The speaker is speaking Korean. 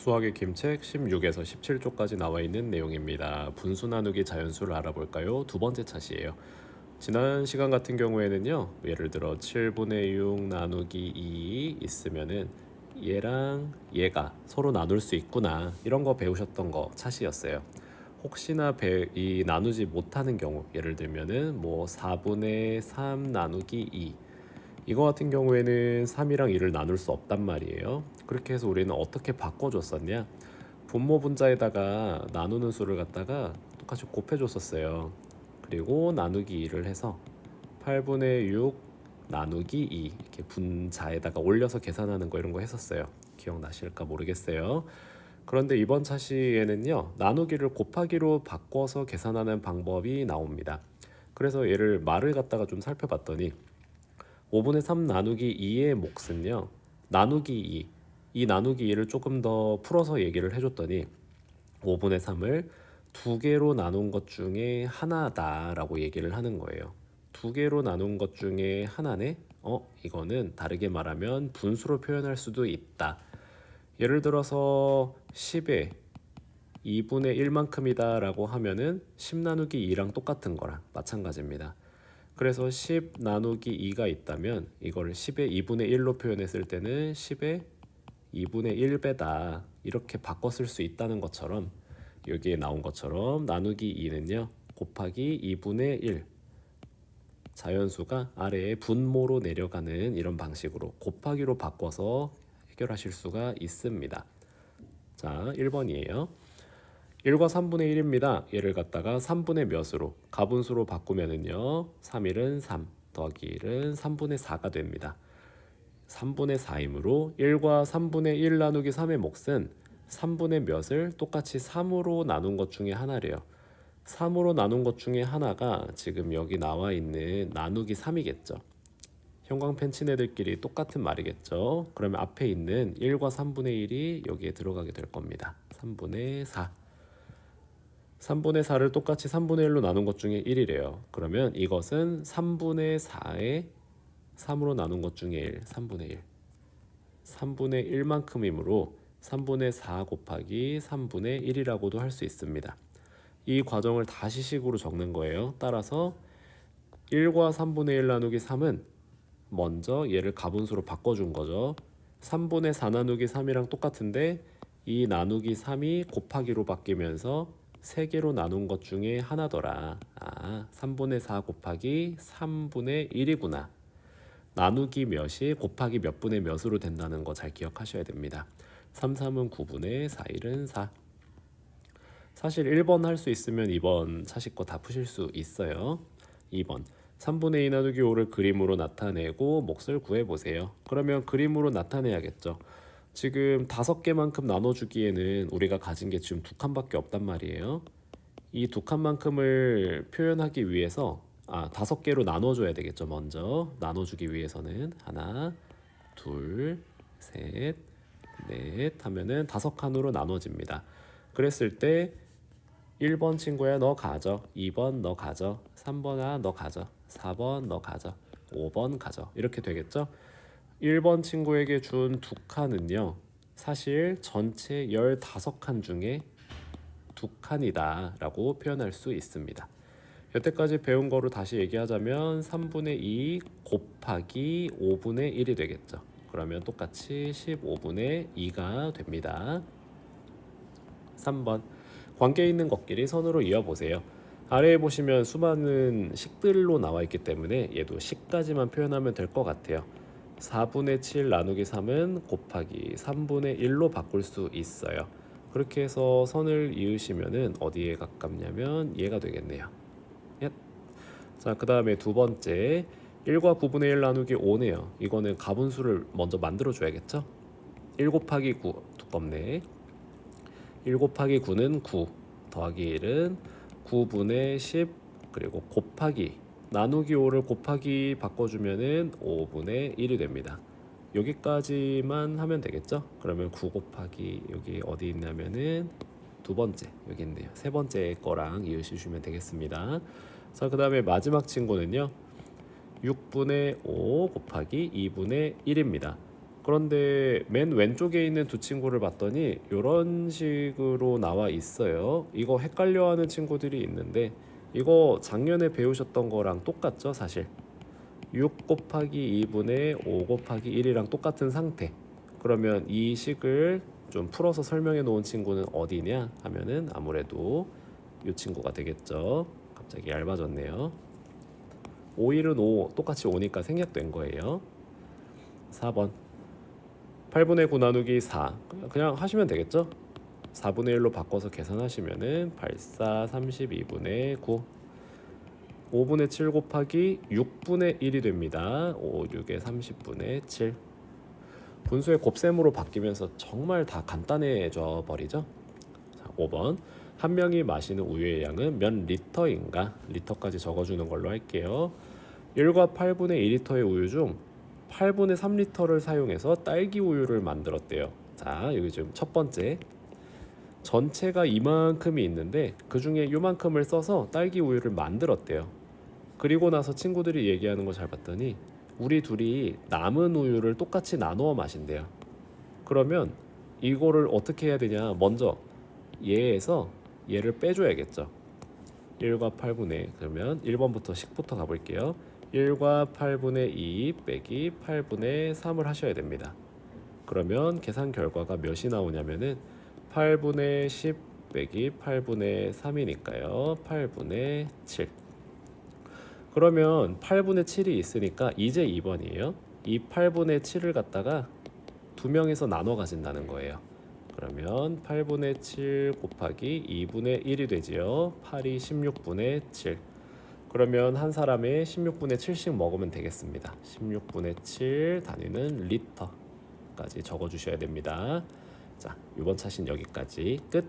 수학의 김책 16에서 17조까지 나와 있는 내용입니다. 분수 나누기 자연수를 알아볼까요? 두 번째 차시예요. 지난 시간 같은 경우에는요. 예를 들어 7분의 6 나누기 2 있으면은 얘랑 얘가 서로 나눌 수 있구나. 이런 거 배우셨던 거 차시였어요. 혹시나 배, 이 나누지 못하는 경우 예를 들면은 뭐 4분의 3 나누기 2 이거 같은 경우에는 3이랑 2를 나눌 수 없단 말이에요. 그렇게 해서 우리는 어떻게 바꿔줬었냐? 분모 분자에다가 나누는 수를 갖다가 똑같이 곱해줬었어요. 그리고 나누기 2를 해서 8분의 6 나누기 2 이렇게 분자에다가 올려서 계산하는 거 이런 거 했었어요. 기억나실까 모르겠어요. 그런데 이번 차시에는요 나누기를 곱하기로 바꿔서 계산하는 방법이 나옵니다. 그래서 얘를 말을 갖다가 좀 살펴봤더니 5분의 3 나누기 2의 몫은요 나누기 2. 이 나누기 2를 조금 더 풀어서 얘기를 해줬더니 5분의 3을 두 개로 나눈 것 중에 하나다라고 얘기를 하는 거예요. 두 개로 나눈 것 중에 하나네? 어, 이거는 다르게 말하면 분수로 표현할 수도 있다. 예를 들어서 10에 2분의 1만큼이다 라고 하면은 10 나누기 2랑 똑같은 거랑 마찬가지입니다. 그래서 10 나누기 2가 있다면 이거를 10의 2분의 1로 표현했을 때는 10의 2분의 1배다 이렇게 쓸수 있다는 것처럼 여기에 나온 것처럼 나누기 2는요 곱하기 2분의 1 자연수가 아래에 분모로 내려가는 이런 방식으로 곱하기로 바꿔서 해결하실 수가 있습니다. 자, 1번이에요. 1과 3분의 1입니다. 얘를 갖다가 3분의 몇으로 가분수로 바꾸면은요. 3일은 3 더하기 1은 3분의 4가 됩니다. 3분의 4이므로 1과 3분의 1 나누기 3의 몫은 3분의 몇을 똑같이 3으로 나눈 것 중에 하나래요. 3으로 나눈 것 중에 하나가 지금 여기 나와 있는 나누기 3이겠죠. 형광펜 친 애들끼리 똑같은 말이겠죠. 그러면 앞에 있는 1과 3분의 1이 여기에 들어가게 될 겁니다. 3분의 4. 3분의 4를 똑같이 3분의 1로 나눈 것 중에 1이래요. 그러면 이것은 3분의 4에 3으로 나눈 것 중에 1, 3분의 1. 3분의 1만큼이므로 3분의 4 곱하기 3분의 1이라고도 할 수 있습니다. 이 과정을 다시 식으로 적는 거예요. 따라서 1과 3분의 1 나누기 3은 먼저 얘를 가분수로 바꿔준 거죠. 3분의 4 나누기 3이랑 똑같은데 이 나누기 3이 곱하기로 바뀌면서 3개로 나눈 것 중에 하나더라. 아, 3분의 4 곱하기 3분의 1이구나. 나누기 몇이 곱하기 몇 분의 몇으로 된다는 거 잘 기억하셔야 됩니다. 3, 3은 9분의 4, 1은 4. 사실 1번 할 수 있으면 2번 차실 거 다 푸실 수 있어요. 2번 3분의 2 나누기 5를 그림으로 나타내고 몫을 구해보세요. 그러면 그림으로 나타내야겠죠. 지금 다섯 개만큼 나눠주기에는 우리가 가진 게 지금 두 칸밖에 없단 말이에요. 이 두 칸만큼을 표현하기 위해서 아 다섯 개로 나눠줘야 되겠죠. 먼저 나눠주기 위해서는 하나, 둘, 셋, 넷 하면은 다섯 칸으로 나눠집니다. 그랬을 때 1번 친구야 너 가져 2번 너 가져 3번아 너 가져 4번 너 가져 5번 가져 이렇게 되겠죠 1번 친구에게 준 두 칸은요 사실 전체 15칸 중에 두 칸이다 라고 표현할 수 있습니다 여태까지 배운 거로 다시 얘기하자면 3분의 2 곱하기 5분의 1이 되겠죠 그러면 똑같이 15분의 2가 됩니다 3번 관계 있는 것끼리 선으로 이어보세요. 아래에 보시면 수많은 식들로 나와 있기 때문에 얘도 식까지만 표현하면 될 것 같아요. 4분의 7 나누기 3은 곱하기 3분의 1로 바꿀 수 있어요. 그렇게 해서 선을 이으시면은 어디에 가깝냐면 얘가 되겠네요. 예. 자, 그 다음에 두 번째 1과 9분의 1 나누기 5네요. 이거는 가분수를 먼저 만들어 줘야겠죠? 1 곱하기 9 두껍네. 1 곱하기 9는 9 더하기 1은 9분의 10 그리고 곱하기 나누기 5를 곱하기 바꿔주면은 5분의 1이 됩니다. 여기까지만 하면 되겠죠? 그러면 9 곱하기 여기 어디 있냐면은 두 번째 여기 있네요. 세 번째 거랑 이으시면 되겠습니다. 자, 그 다음에 마지막 친구는요. 6분의 5 곱하기 2분의 1입니다. 그런데 맨 왼쪽에 있는 두 친구를 봤더니 이런 식으로 나와 있어요. 이거 헷갈려하는 친구들이 있는데 이거 작년에 배우셨던 거랑 똑같죠, 사실. 6 곱하기 2분의 5 곱하기 1이랑 똑같은 상태. 그러면 이 식을 좀 풀어서 설명해 놓은 친구는 어디냐 하면은 아무래도 이 친구가 되겠죠. 갑자기 얇아졌네요. 5일은 5 똑같이 5니까 생략된 거예요. 4번 8분의 9 나누기 4 그냥 하시면 되겠죠? 4분의 1로 바꿔서 계산하시면은 84 32분의 9 5분의 7 곱하기 6분의 1이 됩니다. 5, 6에 30분의 7 분수의 곱셈으로 바뀌면서 정말 다 간단해져 버리죠. 자, 5번 한 명이 마시는 우유의 양은 몇 리터인가? 리터까지 적어주는 걸로 할게요. 1과 8분의 2리터의 우유 중 8분의 3리터를 사용해서 딸기 우유를 만들었대요. 자, 여기 지금 첫 번째 전체가 이만큼이 있는데 그 중에 이만큼을 써서 딸기 우유를 만들었대요. 그리고 나서 친구들이 얘기하는 거 잘 봤더니 우리 둘이 남은 우유를 똑같이 나누어 마신대요. 그러면 이거를 어떻게 해야 되냐? 먼저 얘에서 얘를 빼줘야겠죠. 1과 8분의 그러면 1번부터 식부터 가볼게요. 1과 8분의 2 빼기 8분의 3을 하셔야 됩니다. 그러면 계산 결과가 몇이 나오냐면은 8분의 10 빼기 8분의 3이니까요. 8분의 7. 그러면 8분의 7이 있으니까 이제 2번이에요. 이 8분의 7을 갖다가 두 명에서 나눠 가진다는 거예요. 그러면 8분의 7 곱하기 2분의 1이 되지요. 8이 16분의 7. 그러면 한 사람의 16분의 7씩 먹으면 되겠습니다. 16분의 7 단위는 리터까지 적어 주셔야 됩니다. 자, 이번 차신 여기까지 끝.